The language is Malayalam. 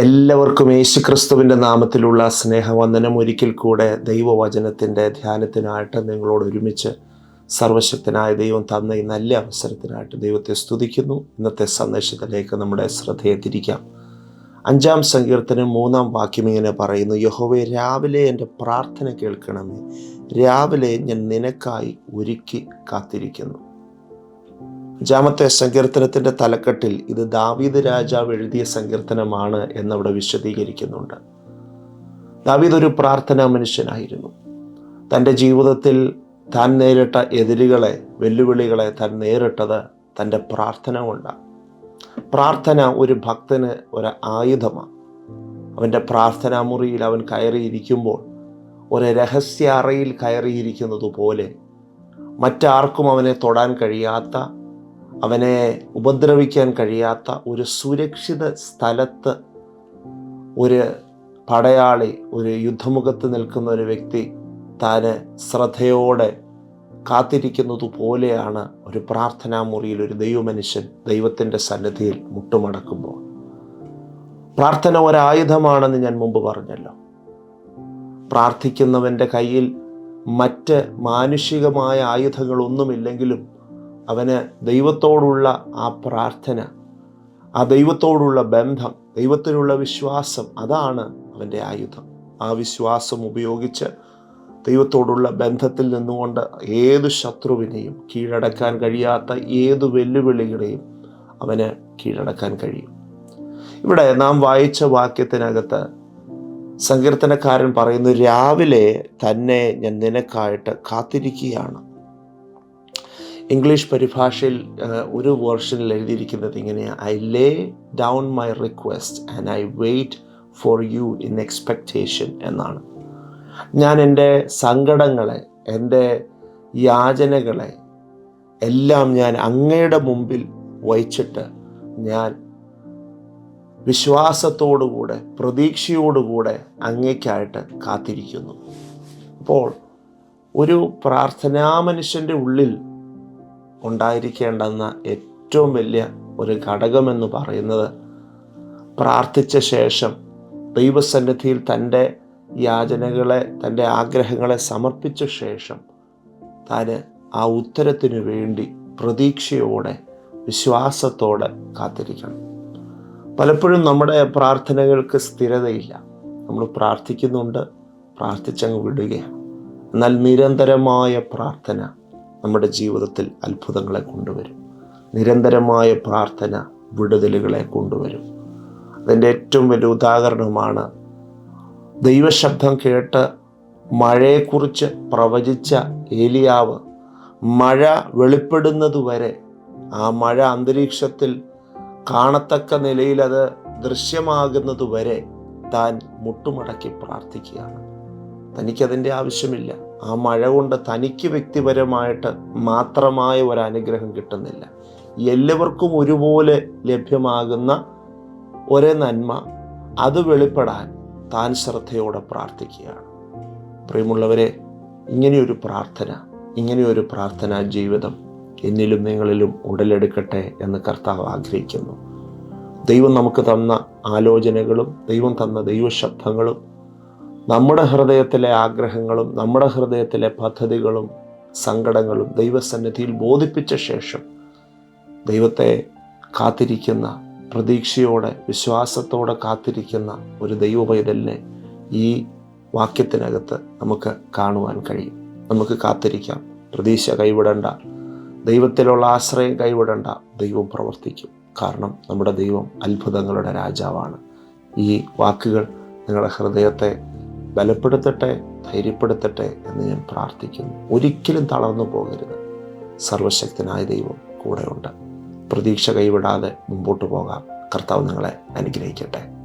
എല്ലാവർക്കും യേശുക്രിസ്തുവിന്റെ നാമത്തിലുള്ള സ്നേഹവന്ദനം. ഒരിക്കൽ കൂടെ ദൈവവചനത്തിന്റെ ധ്യാനത്തിനായിട്ട് നിങ്ങളോട് ഒരുമിച്ച് സർവശക്തനായ ദൈവം തന്ന ഈ നല്ല അവസരത്തിനായിട്ട് ദൈവത്തെ സ്തുതിക്കുന്നു. ഇന്നത്തെ സന്ദേശത്തിലേക്ക് നമ്മുടെ ശ്രദ്ധയെ തിരിക്കാം. അഞ്ചാം സങ്കീർത്തനം മൂന്നാം വാക്യം ഇങ്ങനെ പറയുന്നു യഹോവെ രാവിലെ എന്റെ പ്രാർത്ഥന കേൾക്കണമേ. രാവിലെ ഞാൻ നിനക്കായി ഒരുക്കി കാത്തിരിക്കുന്നു. അഞ്ചാമത്തെ സങ്കീർത്തനത്തിന്റെ തലക്കെട്ടിൽ ഇത് ദാവീദ് രാജാവ് എഴുതിയ സങ്കീർത്തനമാണ് എന്നവിടെ വിശദീകരിക്കുന്നുണ്ട്. ദാവീദ് ഒരു പ്രാർത്ഥനാ മനുഷ്യനായിരുന്നു. തന്റെ ജീവിതത്തിൽ താൻ നേരിട്ട എതിരുകളെ വെല്ലുവിളികളെ താൻ നേരിട്ടത് തന്റെ പ്രാർത്ഥന കൊണ്ടാണ്. പ്രാർത്ഥന ഒരു ഭക്തന് ഒരു ആയുധമാണ്. അവന്റെ പ്രാർത്ഥനാ മുറിയിൽ അവൻ കയറിയിരിക്കുമ്പോൾ ഒരു രഹസ്യ അറയിൽ കയറിയിരിക്കുന്നത് പോലെ മറ്റാർക്കും അവനെ തൊടാൻ കഴിയാത്ത അവനെ ഉപദ്രവിക്കാൻ കഴിയാത്ത ഒരു സുരക്ഷിത സ്ഥലത്ത് ഒരു പടയാളി ഒരു യുദ്ധമുഖത്ത് നിൽക്കുന്ന ഒരു വ്യക്തി താന് ശ്രദ്ധയോടെ കാത്തിരിക്കുന്നത് പോലെയാണ് ഒരു പ്രാർത്ഥനാ മുറിയിൽ ഒരു ദൈവമനുഷ്യൻ ദൈവത്തിന്റെ സന്നിധിയിൽ മുട്ടുമടക്കുമ്പോൾ. പ്രാർത്ഥന ഒരായുധമാണെന്ന് ഞാൻ മുമ്പ് പറഞ്ഞല്ലോ. പ്രാർത്ഥിക്കുന്നവന്റെ കയ്യിൽ മറ്റ് മാനുഷികമായ ആയുധങ്ങളൊന്നുമില്ലെങ്കിലും അവന് ദൈവത്തോടുള്ള ആ പ്രാർത്ഥന ആ ദൈവത്തോടുള്ള ബന്ധം ദൈവത്തിലുള്ള വിശ്വാസം അതാണ് അവന്റെ ആയുധം. ആ വിശ്വാസം ഉപയോഗിച്ച് ദൈവത്തോടുള്ള ബന്ധത്തിൽ നിന്നുകൊണ്ട് ഏത് ശത്രുവിനെയും കീഴടക്കാൻ കഴിയാത്ത ഏത് വെല്ലുവിളികളെയും അവന് കീഴടക്കാൻ കഴിയും. ഇവിടെ നാം വായിച്ച വാക്യത്തിനകത്ത് സങ്കീർത്തനക്കാരൻ പറയുന്നു രാവിലെ തന്നെ ഞാൻ നിനക്കായിട്ട് കാത്തിരിക്കുകയാണ്. ഇംഗ്ലീഷ് പരിഭാഷയിൽ ഒരു വേർഷനിൽ എഴുതിയിരിക്കുന്നത് ഇങ്ങനെയാണ് I lay down my request and I wait for you in expectation എന്നാണ്. ഞാൻ എന്റെ സങ്കടങ്ങളെ എന്റെ യാചനകളെ എല്ലാം ഞാൻ അങ്ങയുടെ മുമ്പിൽ വഹിച്ചിട്ട് ഞാൻ വിശ്വാസത്തോടുകൂടെ പ്രതീക്ഷയോടുകൂടെ അങ്ങേക്കായിട്ട് കാത്തിരിക്കുന്നു. അപ്പോൾ ഒരു പ്രാർത്ഥനാ മനുഷ്യന്റെ ഉള്ളിൽ ഉണ്ടായിരിക്കേണ്ടെന്ന ഏറ്റവും വലിയ ഒരു ഘടകമെന്ന് പറയുന്നത് പ്രാർത്ഥിച്ച ശേഷം ദൈവസന്നിധിയിൽ തന്റെ യാചനകളെ തന്റെ ആഗ്രഹങ്ങളെ സമർപ്പിച്ച ശേഷം താൻ ആ ഉത്തരത്തിനു വേണ്ടി പ്രതീക്ഷയോടെ വിശ്വാസത്തോടെ കാത്തിരിക്കണം. പലപ്പോഴും നമ്മുടെ പ്രാർത്ഥനകൾക്ക് സ്ഥിരതയില്ല. നമ്മൾ പ്രാർത്ഥിക്കുന്നുണ്ട് പ്രാർത്ഥിച്ചങ്ങ് വിടുകയാണ്. എന്നാൽ നിരന്തരമായ പ്രാർത്ഥന നമ്മുടെ ജീവിതത്തിൽ അത്ഭുതങ്ങളെ കൊണ്ടുവരും. നിരന്തരമായ പ്രാർത്ഥന വിടുതലുകളെ കൊണ്ടുവരും. അതിന്റെ ഏറ്റവും വലിയ ഉദാഹരണമാണ് ദൈവശബ്ദം കേട്ട് മഴയെക്കുറിച്ച് പ്രവചിച്ച ഏലിയാവ്. മഴ വെളിപ്പെടുന്നതുവരെ ആ മഴ അന്തരീക്ഷത്തിൽ കാണത്തക്ക നിലയിൽ അത് ദൃശ്യമാകുന്നതുവരെ താൻ മുട്ടുമടക്കി പ്രാർത്ഥിക്കുകയാണ്. തനിക്കതിന്റെ ആവശ്യമില്ല. ആ മഴ കൊണ്ട് തനിക്ക് വ്യക്തിപരമായിട്ട് മാത്രമായ ഒരു അനുഗ്രഹം കിട്ടുന്നില്ല. എല്ലാവർക്കും ഒരുപോലെ ലഭ്യമാകുന്ന ഒരേ നന്മ അത് വെളിപ്പെടാൻ താൻ ശ്രദ്ധയോടെ പ്രാർത്ഥിക്കുകയാണ്. പ്രിയമുള്ളവരെ ഇങ്ങനെയൊരു പ്രാർത്ഥന ഇങ്ങനെയൊരു പ്രാർത്ഥനാ ജീവിതം എന്നിലും നിങ്ങളിലും ഉടലെടുക്കട്ടെ എന്ന് കർത്താവ് ആഗ്രഹിക്കുന്നു. ദൈവം നമുക്ക് തന്ന ആലോചനകളും ദൈവം തന്ന ദൈവശബ്ദങ്ങളും നമ്മുടെ ഹൃദയത്തിലെ ആഗ്രഹങ്ങളും നമ്മുടെ ഹൃദയത്തിലെ പദ്ധതികളും സങ്കടങ്ങളും ദൈവസന്നിധിയിൽ ബോധിപ്പിച്ച ശേഷം ദൈവത്തെ കാത്തിരിക്കുന്ന പ്രതീക്ഷയോടെ വിശ്വാസത്തോടെ കാത്തിരിക്കുന്ന ഒരു ദൈവ പൈതലിനെ ഈ വാക്യത്തിനകത്ത് നമുക്ക് കാണുവാൻ കഴിയും. നമുക്ക് കാത്തിരിക്കാം. പ്രതീക്ഷ കൈവിടണ്ട. ദൈവത്തിലുള്ള ആശ്രയം കൈവിടണ്ട. ദൈവം പ്രവർത്തിക്കും. കാരണം നമ്മുടെ ദൈവം അത്ഭുതങ്ങളുടെ രാജാവാണ്. ഈ വാക്കുകൾ നിങ്ങളുടെ ഹൃദയത്തെ ബലപ്പെടുത്തട്ടെ ധൈര്യപ്പെടുത്തട്ടെ എന്ന് ഞാൻ പ്രാർത്ഥിക്കുന്നു. ഒരിക്കലും തളർന്നു പോകരുത്. സർവശക്തനായ ദൈവം കൂടെയുണ്ട്. പ്രതീക്ഷ കൈവിടാതെ മുമ്പോട്ട് പോകാം. കർത്താവ് നിങ്ങളെ അനുഗ്രഹിക്കട്ടെ.